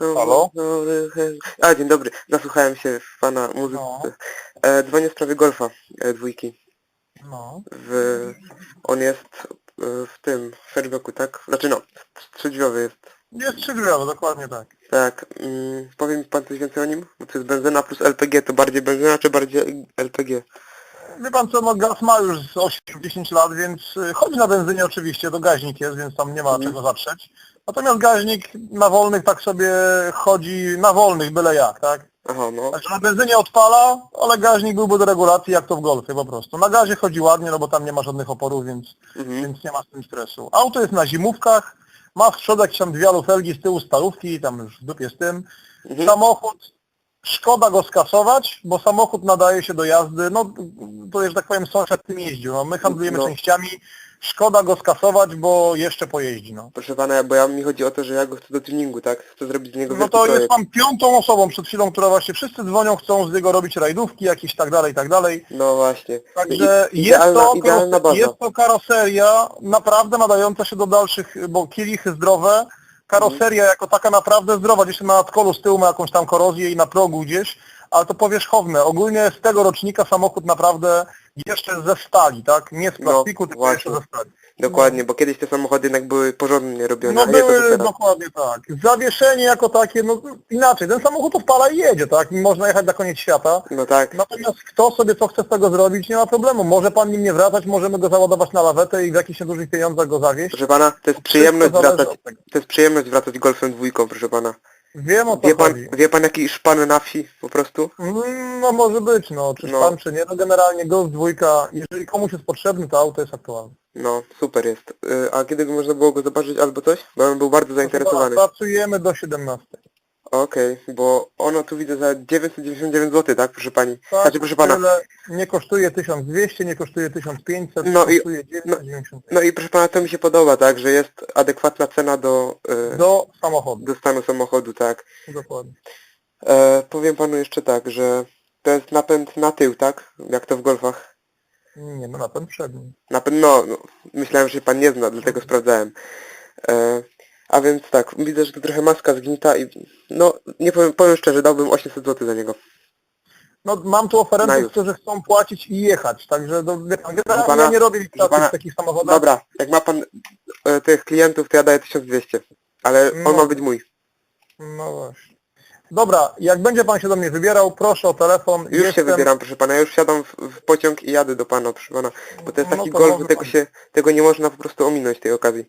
Halo? A, dzień dobry. Zasłuchałem się w pana muzyce. No. E, dzwonię w sprawie golfa e, dwójki. No. W, on jest e, w tym, w Fairblocku, tak? Znaczy no, trzydźwiowy jest. Jest trzydrzwiowy, dokładnie tak. Tak. Mm, powie mi pan coś więcej o nim? Bo to jest benzyna plus LPG, to bardziej benzyna czy bardziej LPG? Wie pan co, no gaz ma już z 8-10 lat, więc y, chodzi na benzynie oczywiście, to gaźnik jest, więc tam nie ma Mhm. czego zatrzeć. Natomiast gaźnik na wolnych tak sobie chodzi, na wolnych byle jak, tak? Aha, no. Także na benzynie odpala, ale gaźnik byłby do regulacji jak to w golfie po prostu. Na gazie chodzi ładnie, no bo tam nie ma żadnych oporów, więc, Mhm. więc nie ma z tym stresu. Auto jest na zimówkach, ma w przodek tam dwie alufelgi, z tyłu stalówki, tam już w dupie z tym. Mhm. Samochód, szkoda go skasować, bo samochód nadaje się do jazdy, no to jest, że tak powiem, sąsiad tym jeździł, no my handlujemy No. częściami, szkoda go skasować, bo jeszcze pojeździ, no. Proszę pana, bo ja mi chodzi o to, że ja go chcę do tuningu, tak? Chcę zrobić z niego No to jest pan piątą osobą przed chwilą, która właśnie wszyscy dzwonią, chcą z niego robić rajdówki jakieś tak dalej, tak dalej. No właśnie. Także I- jest, idealna, to, idealna jest to karoseria naprawdę nadająca się do dalszych, bo kielichy zdrowe, karoseria jako taka naprawdę zdrowa, gdzieś na nadkolu z tyłu ma jakąś tam korozję i na progu gdzieś, ale to powierzchowne. Ogólnie z tego rocznika samochód naprawdę jeszcze ze stali, tak? Nie z plastiku, tylko No, właśnie. jeszcze ze stali. Dokładnie, bo kiedyś te samochody jednak były porządnie robione, No a nie to były teraz. dokładnie tak. Zawieszenie jako takie, no inaczej, ten samochód odpala i jedzie, tak? Można jechać na koniec świata. No tak. Natomiast kto sobie co chce z tego zrobić, nie ma problemu. Może pan nim nie wracać, możemy go załadować na lawetę i w jakichś niedużych pieniądzach go zawieźć. Proszę pana, to jest przyjemność wracać, to jest przyjemność wracać golfem dwójką, proszę pana. Wiem o co Wie pan, chodzi. wie pan jaki szpan na wsi po prostu? Mm, No może być, no, czy No. pan, czy nie. No generalnie Golf dwójka, jeżeli komuś jest potrzebny, to auto jest aktualne. No, super jest. Y, A kiedy można było go zobaczyć albo coś? Bo on był bardzo zainteresowany. Pracujemy do 17. Okej, bo ono tu widzę za 999 zł, tak, proszę pani? Tak, Znaczy, proszę pana, tyle. Nie kosztuje 1200, nie kosztuje 1500, No i- kosztuje 990 no i proszę pana, to mi się podoba, tak, że jest adekwatna cena do, y, do samochodu. do stanu samochodu, tak. Dokładnie. E, powiem panu jeszcze tak, że to jest napęd na tył, tak? Jak to w golfach. Nie, no napęd przedni. Napęd, no, no myślałem, że się pan nie zna, dlatego sprawdzałem. E, a więc tak, widzę, że to trochę maska zgnita i no, nie powiem, powiem szczerze, dałbym 800 zł za niego. No mam tu Na oferentów, już. którzy chcą płacić i jechać, także do, wie pan, generalnie pana- ja nie robię licytacji pana- w takich samochodach. Dobra, jak ma pan e, tych klientów, to ja daję 1200. Ale on No. ma być mój. No właśnie. Dobra, jak będzie pan się do mnie wybierał, proszę o telefon. Już się wybieram, proszę pana, ja już wsiadam w, w pociąg i jadę do pana, proszę pana. Bo to jest No taki to golf, może że tego pan. się, tego nie można po prostu ominąć tej okazji.